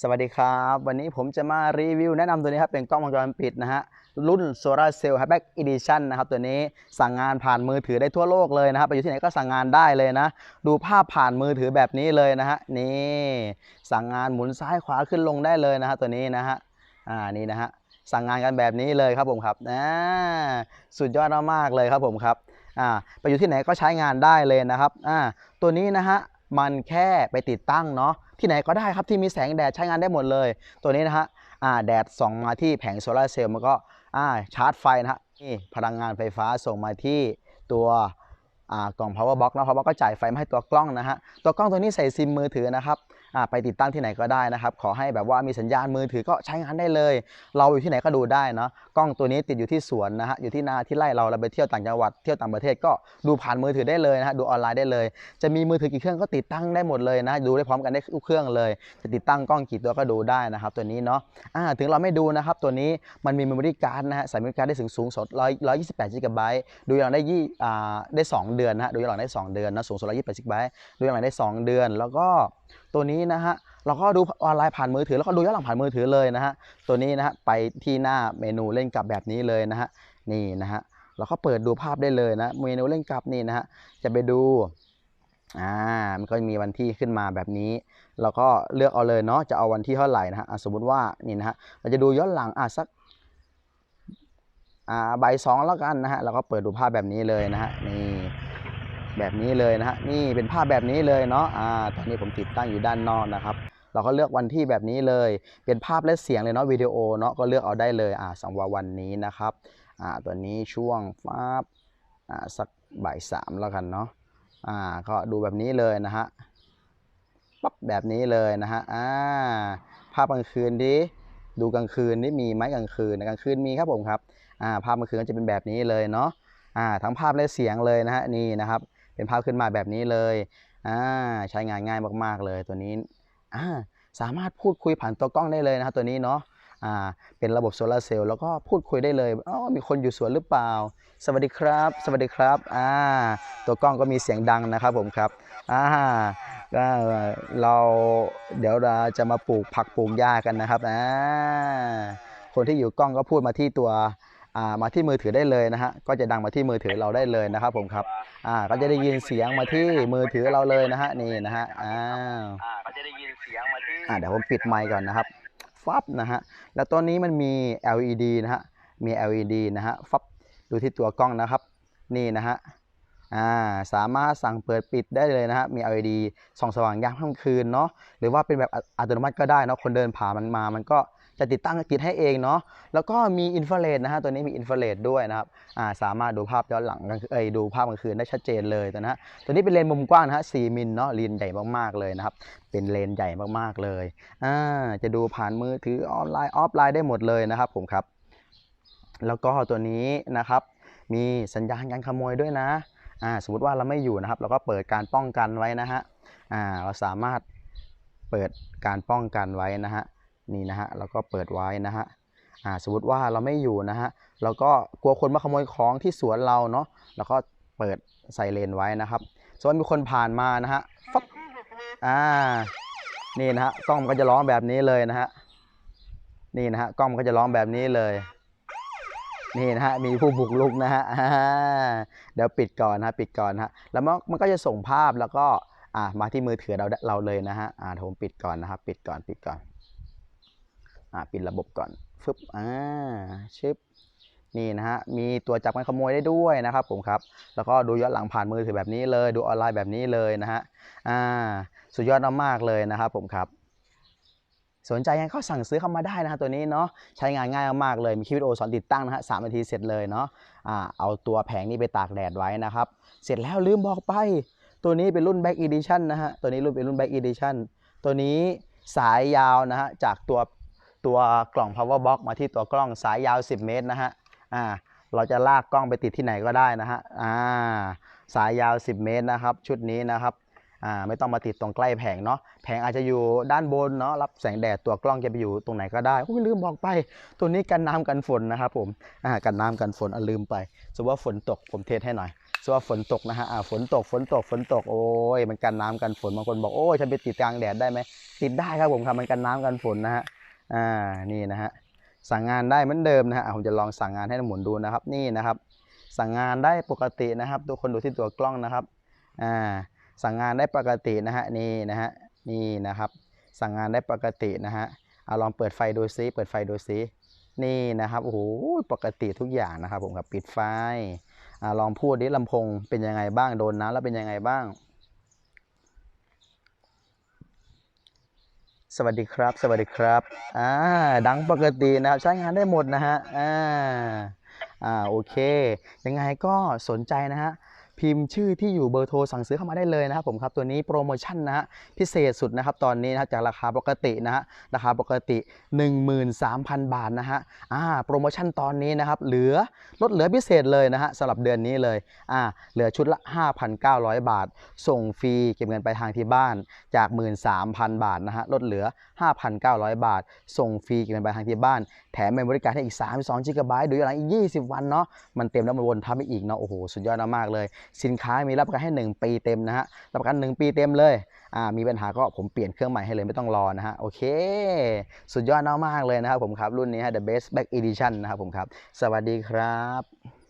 สวัสดีครับ วันนี้ผมจะมารีวิวแนะนำตัวนี้ครับ เป็นกล้องวงจรปิดนะฮะ รุ่น Solar Cell Hatchback Edition นะครับ ตัวนี้สั่งงานผ่านมือถือได้ทั่วโลกเลยนะครับ ไปอยู่ที่ไหนก็สั่งงานได้เลยนะ ดูภาพผ่านมือถือแบบนี้เลยนะฮะ นี่ สั่งงานหมุนซ้ายขวาขึ้นลงได้เลยนะฮะ ตัวนี้นะฮะ อ่า นี่นะฮะ สั่งงานกันแบบนี้เลยครับผมครับอ่าสุดยอดมากๆเลยครับผมครับ อ่า ไปอยู่ที่ไหนก็ใช้งานได้เลยนะครับ อ่า ตัวนี้นะฮะ มันแค่ไปติดตั้งเนาะ ที่ไหนก็ได้ครับที่มีแสงแดดใช้งานได้หมดเลย ตัวนี้นะฮะแดดส่องมาที่แผงโซลาร์เซลล์มันก็ชาร์จไฟนะฮะนี่พลังงานไฟฟ้าส่งมาที่ตัวอ่ากล่อง power box นะ power box ก็จ่ายไฟมาให้ตัวกล้องนะฮะตัวกล้องตัวนี้ใส่ซิมมือถือนะครับ ไปติดตั้งที่ไหนก็ได้นะครับ ขอให้แบบว่ามีสัญญาณมือถือก็ใช้งานได้เลย เราอยู่ที่ไหนก็ดูได้เนาะกล้องตัวนี้ติดอยู่ที่สวนนะฮะอยู่ที่นาที่ไร่เราเราไปเที่ยวต่างจังหวัดเที่ยวต่างประเทศก็ดูผ่านมือถือได้เลยนะฮะดูออนไลน์ได้เลย จะมีมือถือกี่เครื่องก็ติดตั้งได้หมดเลยนะดูได้พร้อมกันได้ทุกเครื่องเลย จะติดตั้งกล้องกี่ตัวก็ดูได้นะครับ ตัวนี้เนาะอ่าถึงเราไม่ดูนะครับตัวนี้มันมี memory card นะฮะใส่ memory card ได้ถึงสูงสุด128 GB ดูย้อนหลังได้ยี่อ่าได้ 2 เดือนนะฮะดูย้อนหลังได้ 2 เดือนนะสูงสุด128 GB ดูย้อนหลังได้ 2 เดือนแล้วก็ ตัวนี้นะฮะเราก็ดูออนไลน์ผ่านมือถือแล้วก็ดูย้อนหลังผ่านมือถือเลยนะฮะตัวนี้นะฮะไปที่หน้าเมนูเล่นกลับแบบนี้เลยนะฮะนี่นะฮะเราก็เปิดดูภาพได้เลยนะเมนูเล่นกลับนี่นะฮะจะไปดูอ่ามันก็มีวันที่ขึ้นมาแบบนี้ เราก็เลือกเอาเลยเนาะจะเอาวันที่เท่าไหร่นะฮะสมมติว่านี่นะฮะเราจะดูย้อนหลังอะสักอ่าใบสองแล้วกันนะฮะเราก็เปิดดูภาพแบบนี้เลยนะฮะนี่ แบบนี้เลยนะฮะนี่เป็นภาพแบบนี้เลยเนาะอ่าตอนนี้ผมติดตั้งอยู่ด้านนอกนะครับ เราก็เลือกวันที่แบบนี้เลย เป็นภาพและเสียงเลยเนาะวิดีโอเนาะก็เลือกเอาได้เลยอ่าสำหรับวันนี้นะครับอ่าตัวนี้ช่วงฟ้าบอ่าสักบ่ายสามแล้วกันเนาะอ่าก็ดูแบบนี้เลยนะฮะปั๊บแบบนี้เลยนะฮะอ่าภาพกลางคืนดิดูกลางคืนนี่มีไหมกลางคืนกลางคืนมีครับผมครับอ่าภาพกลางคืนก็จะเป็นแบบนี้เลยเนาะอ่าทั้งภาพและเสียงเลยนะฮะนี่นะครับ เป็นภาพขึ้นมาแบบนี้เลยอ่าใช้งานง่ายมากๆเลยตัวนี้อ่าสามารถพูดคุยผ่านตัวกล้องได้เลยนะครับตัวนี้เนาะอ่าเป็นระบบโซลาร์เซลล์แล้วก็พูดคุยได้เลยอ๋อมีคนอยู่สวนหรือเปล่า สวัสดีครับ สวัสดีครับอ่าตัวกล้องก็มีเสียงดังนะครับผมครับอ่าก็เราเดี๋ยวเราจะมาปลูกผักปลูกหญ้ากันนะครับอ่าคนที่อยู่กล้องก็พูดมาที่ตัว มาที่มือถือได้เลยนะฮะก็จะดังมาที่มือถือเราได้เลยนะครับผมครับอ่าก็จะได้ยินเสียงมาที่มือถือเราเลยนะฮะนี่นะฮะอ้าวอ่าก็จะได้ยินเสียงมาที่อ่าเดี๋ยวผมปิดไมค์ก่อนนะครับฟับนะฮะแล้วตัวนี้มันมี LED นะฮะมี LED นะฮะฟับดูที่ตัวกล้องนะครับ นี่นะฮะอ่าสามารถสั่งเปิดปิดได้เลยนะฮะมี LED ส่องสว่างยามค่ำคืนเนาะหรือว่าเป็นแบบอัอัตโนมัติก็ได้เนาะคนเดินผ่านมันมามันก็ จะติดตั้งติดให้เองเนาะแล้วก็มีอินฟราเรดนะฮะตัวนี้มีอินฟราเรดด้วยนะครับอ่าสามารถดูภาพย้อนหลังกลางคืนเอยดูภาพกลางคืนได้ชัดเจนเลยตัวนะฮะตัวนี้เป็นเลนมุมกว้างนะฮะ4มิลเนาะเลนใหญ่มากๆเลยนะครับเป็นเลนใหญ่มากๆเลยอ่าจะดูผ่านมือถือออนไลน์ออฟไลน์ได้หมดเลยนะครับผมครับ แล้วก็ตัวนี้นะครับมีสัญญาณการขโมยด้วยนะอ่าสมมติว่าเราไม่อยู่นะครับ เราก็เปิดการป้องกันไว้นะฮะอ่าเราสามารถเปิดการป้องกันไว้นะฮะ นี่นะฮะเราก็เปิดไว้นะฮะอ่าสมมติว่าเราไม่อยู่นะฮะเราก็กลัวคนมาขโมยของที่สวนเราเนาะเราก็เปิดไซเรนไว้นะครับส่วนมีคนผ่านมานะฮะฟับอ่านี่นะฮะกล้องมันก็จะร้องแบบนี้เลยนะฮะนี่นะฮะกล้องมันก็จะร้องแบบนี้เลยนี่นะฮะมีผู้บุกรุกนะฮะเดี๋ยวปิดก่อนนะฮะปิดก่อนฮะแล้วมันมันก็จะส่งภาพแล้วก็อ่ามาที่มือถือเราเราเลยนะฮะอ่าผมปิดก่อนนะครับปิดก่อนปิดก่อน อ่าปิดระบบก่อนฟึบอ่าชึบนี่นะฮะมีตัวจับการขโมยได้ด้วยนะครับผมครับ แล้วก็ดูย้อนหลังผ่านมือถือแบบนี้เลย ดูออนไลน์แบบนี้เลยนะฮะอ่าสุดยอดมากๆเลยนะครับผมครับสนใจยังก็สั่งซื้อเข้ามาได้นะฮะตัวนี้เนาะใช้งานง่ายมากๆเลย มีคลิปวิดีโอสอนติดตั้งนะฮะสามนาทีเสร็จเลยเนาะอ่าเอาตัวแผงนี้ไปตากแดดไว้นะครับ เสร็จแล้วลืมบอกไป ตัวนี้เป็นรุ่น Back Edition นะฮะตัวนี้รุ่นเป็นรุ่น Back Edition ตัวนี้สายยาวนะฮะจากตัว ตัวกล่อง power box มาที่ตัวกล้องสายยาว 10 เมตรนะฮะอ่าเราจะลากกล้องไปติดที่ไหนก็ได้นะฮะอ่าสายยาว 10 เมตรนะครับชุดนี้นะครับอ่าไม่ต้องมาติดตรงใกล้แผงเนาะแผงอาจจะอยู่ด้านบนเนาะรับแสงแดดตัวกล้องจะไปอยู่ตรงไหนก็ได้โอ้ยลืมบอกไป ตัวนี้กันน้ำกันฝนนะครับผมอ่ากันน้ำกันฝนอะลืมไปสมมติว่าฝนตกผมเทสให้หน่อยสมว่าฝนตกนะฮะอ่าฝนตกฝนตกฝนตกโอ้ยมันกันน้ำกันฝนบางคนบอกโอ้ยฉันไปติดกลางแดดได้ไหมติดได้ครับผมครับมันกันน้ำกันฝนนะฮะ อ่านี่นะฮะสั่งงานได้เหมือนเดิมนะฮะผมจะลองสั่งงานให้หมุนดูนะครับนี่นะครับ สั่งงานได้ปกตินะครับ ทุกคนดูที่ตัวกล้องนะครับอ่าสั่งงานได้ปกตินะฮะนี่นะฮะนี่นะครับ สั่งงานได้ปกตินะฮะเอาลองเปิดไฟดูซิเปิดไฟดูซินี่นะครับโอ้โหปกติทุกอย่างนะครับผมครับปิดไฟอาลองพูดดิลำโพงเป็นยังไงบ้างโดนน้ำแล้วเป็นยังไงบ้าง สวัสดีครับ สวัสดีครับ อ่า ดังปกตินะครับ ใช้งานได้หมดนะฮะ อ่า อ่า โอเค ยังไงก็สนใจนะฮะ พิมพ์ชื่อที่อยู่เบอร์โทรสั่งซื้อเข้ามาได้เลยนะครับผมครับตัวนี้โปรโมชั่นนะฮะพิเศษสุดนะครับตอนนี้นะจากราคาปกตินะฮะราคาปกติ 13,000 บาทนะฮะอ่าโปรโมชั่นตอนนี้นะครับเหลือลดเหลือพิเศษเลยนะฮะสำหรับเดือนนี้เลยอ่าเหลือชุดละ 5,900 บาท ส่งฟรีเก็บเงินไปทางที่บ้านจาก 13,000 บาทนะฮะลดเหลือ 5,900 บาท ส่งฟรีเก็บเงินไปทางที่บ้าน แถมเป็นบริการให้อีก 32 g b ดูย้อนหลังอีก 20 วันเนาะมันเต็มแล้วมันวนทับไปอีกเนาะโอ้โหสุดยอดมากๆเลยสินค้ามีรับประกันให้ 1 ปีเต็มนะฮะรับประกัน 1 ปีเต็มเลยอ่ามีปัญหาก็ผมเปลี่ยนเครื่องใหม่ให้เลยไม่ต้องรอนะฮะโอเค สุดยอดมากๆเลยนะครับผมครับรุ่นนี้ฮะ The Best Back Edition นะครับผมครับ สวัสดีครับ